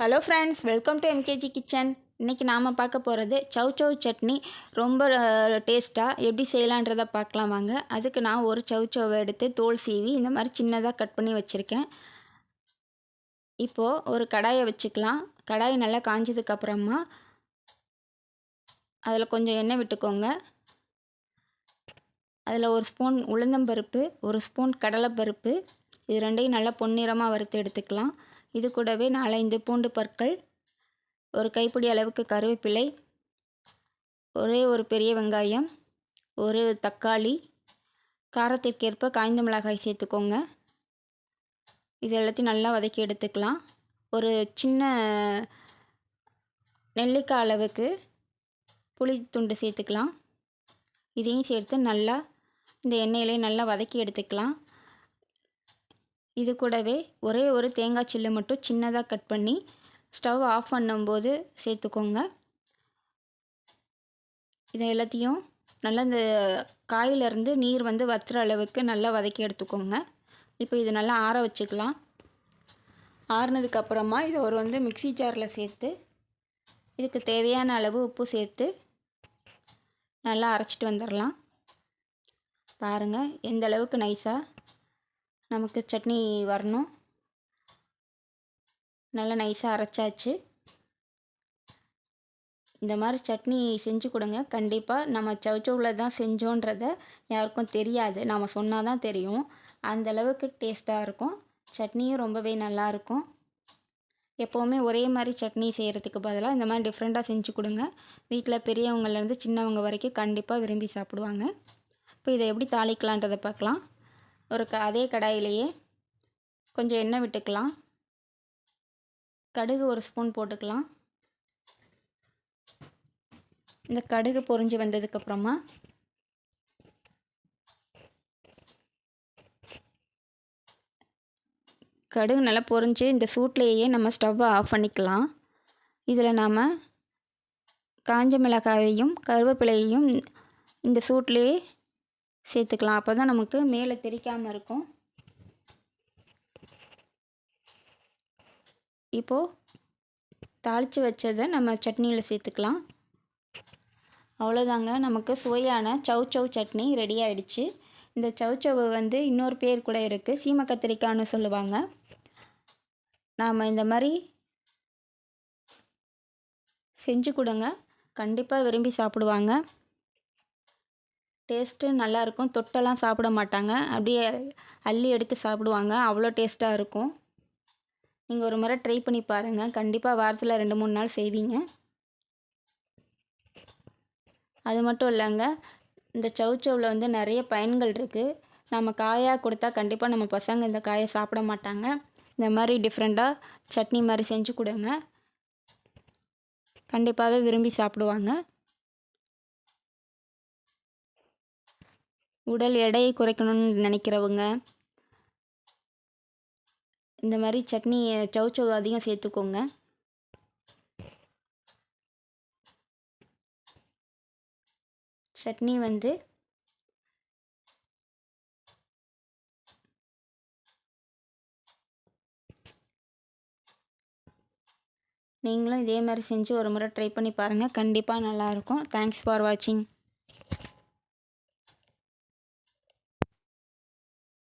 Hello friends welcome to MKG kitchen இன்றைக்கி நாம் பார்க்க போகிறது சவ் சவ் சட்னி. ரொம்ப டேஸ்ட்டாக எப்படி செய்யலான்றதை பார்க்கலாம் வாங்க. அதுக்கு நான் ஒரு சவ் சவ் எடுத்து தோல் சீவி இந்த மாதிரி சின்னதாக கட் பண்ணி வச்சுருக்கேன். இப்போது ஒரு கடாயை வச்சுக்கலாம். கடாய் நல்லா காஞ்சதுக்கப்புறமா அதில் கொஞ்சம் எண்ணெய் விட்டுக்கோங்க. அதில் ஒரு ஸ்பூன் உளுந்தம்பருப்பு ஒரு ஸ்பூன் கடலைப்பருப்பு. இது ரெண்டையும் நல்லா பொன்னிறமாக வறுத்து எடுத்துக்கலாம். இது கூடவே நாலஞ்சு பூண்டு பற்கள் ஒரு கைப்பிடி அளவுக்கு கருவேப்பிலை ஒரே ஒரு பெரிய வெங்காயம் ஒரு தக்காளி காரத்திற்கேற்ப காய்ந்த மிளகாய் சேர்த்துக்கோங்க. இது எல்லாத்தையும் நல்லா வதக்கி எடுத்துக்கலாம். ஒரு சின்ன நெல்லிக்காய் அளவுக்கு புளி துண்டு சேர்த்துக்கலாம். இதையும் சேர்த்து நல்லா இந்த எண்ணெயிலே நல்லா வதக்கி எடுத்துக்கலாம். இது கூடவே ஒரே ஒரு தேங்காய் சில்லு மட்டும் சின்னதாக கட் பண்ணி ஸ்டவ் ஆஃப் பண்ணும்போது சேர்த்துக்கோங்க. இதை எல்லாத்தையும் நல்லா இந்த காயிலேருந்து நீர் வந்து வத்துற அளவுக்கு நல்லா வதக்கி எடுத்துக்கோங்க. இப்போ இது நல்லா ஆற வச்சுக்கலாம். ஆறுனதுக்கப்புறமா இதை ஒரு வந்து மிக்சி ஜாரில் சேர்த்து இதுக்கு தேவையான அளவு உப்பு சேர்த்து நல்லா அரைச்சிட்டு வந்துடலாம் பாருங்கள் எந்த அளவுக்கு நைஸாக நமக்கு சட்னி வரணும். நல்லா நைஸாக அரைச்சாச்சு. இந்த மாதிரி சட்னி செஞ்சு கொடுங்க. கண்டிப்பாக நம்ம சவுச்சவில் தான் செஞ்சோன்றத யாருக்கும் தெரியாது. நாம் சொன்னால் தான் தெரியும் அந்தளவுக்கு டேஸ்ட்டாக இருக்கும். சட்னியும் ரொம்பவே நல்லாயிருக்கும் எப்போவுமே ஒரே மாதிரி சட்னி செய்கிறதுக்கு பதிலாக இந்த மாதிரி டிஃப்ரெண்ட்டாக செஞ்சு கொடுங்க. வீட்டில் பெரியவங்கள்லேருந்து சின்னவங்க வரைக்கும் கண்டிப்பாக விரும்பி சாப்பிடுவாங்க. இப்போ இதை எப்படி தாளிக்கலான்றதை பார்க்கலாம். ஒரு க அதே கடாயிலேயே கொஞ்சம் எண்ணெய் விட்டுக்கலாம். கடுகு ஒரு ஸ்பூன் போட்டுக்கலாம். இந்த கடுகு பொறிஞ்சு வந்ததுக்கப்புறமா கடுகு நல்லா பொறிஞ்சு இந்த சூட்லேயே நம்ம ஸ்டவ்வை ஆஃப் பண்ணிக்கலாம். இதில் நாம் காஞ்ச மிளகாயையும் கருவேப்பிலையையும் இந்த சூட்லேயே சேர்த்துக்கலாம். அப்போ தான் நமக்கு மேலே தெரிக்காமல் இருக்கும். இப்போது தாளித்து வச்சதை நம்ம சட்னியில் சேர்த்துக்கலாம். அவ்வளோதாங்க நமக்கு சுவையான சவ் சவ் சட்னி ரெடி ஆகிடுச்சு இந்த சவ் சவ் வந்து இன்னொரு பேர் கூட இருக்குது சீம கத்திரிக்காய்னு சொல்லுவாங்க. நாம் இந்த மாதிரி செஞ்சு கொடுங்க. கண்டிப்பாக விரும்பி சாப்பிடுவாங்க. டேஸ்ட்டு நல்லாயிருக்கும். தொட்டெல்லாம் சாப்பிட மாட்டாங்க. அப்படியே அள்ளி எடுத்து சாப்பிடுவாங்க. அவ்வளோ டேஸ்ட்டாக இருக்கும். நீங்கள் ஒரு முறை ட்ரை பண்ணி பாருங்கள் கண்டிப்பாக வாரத்தில் ரெண்டு மூணு நாள் செய்வீங்க. அது மட்டும் இல்லைங்க. இந்த சவுச்சவில் வந்து நிறைய பயன்கள் இருக்குது நம்ம காயாக கொடுத்தா கண்டிப்பாக நம்ம பசங்க இந்த காயை சாப்பிட மாட்டாங்க. இந்த மாதிரி டிஃப்ரெண்ட்டாக சட்னி மாதிரி செஞ்சு கொடுங்க. கண்டிப்பாகவே விரும்பி சாப்பிடுவாங்க. உடல் எடையை குறைக்கணும்னு நினைக்கிறவங்க இந்த மாதிரி சட்னி சவு சவு அதிகம் சேர்த்துக்கோங்க. சட்னி வந்து நீங்களும் இதே மாதிரி செஞ்சு ஒரு முறை ட்ரை பண்ணி பாருங்கள் கண்டிப்பாக நல்லாயிருக்கும் தேங்க்ஸ் ஃபார் வாட்சிங்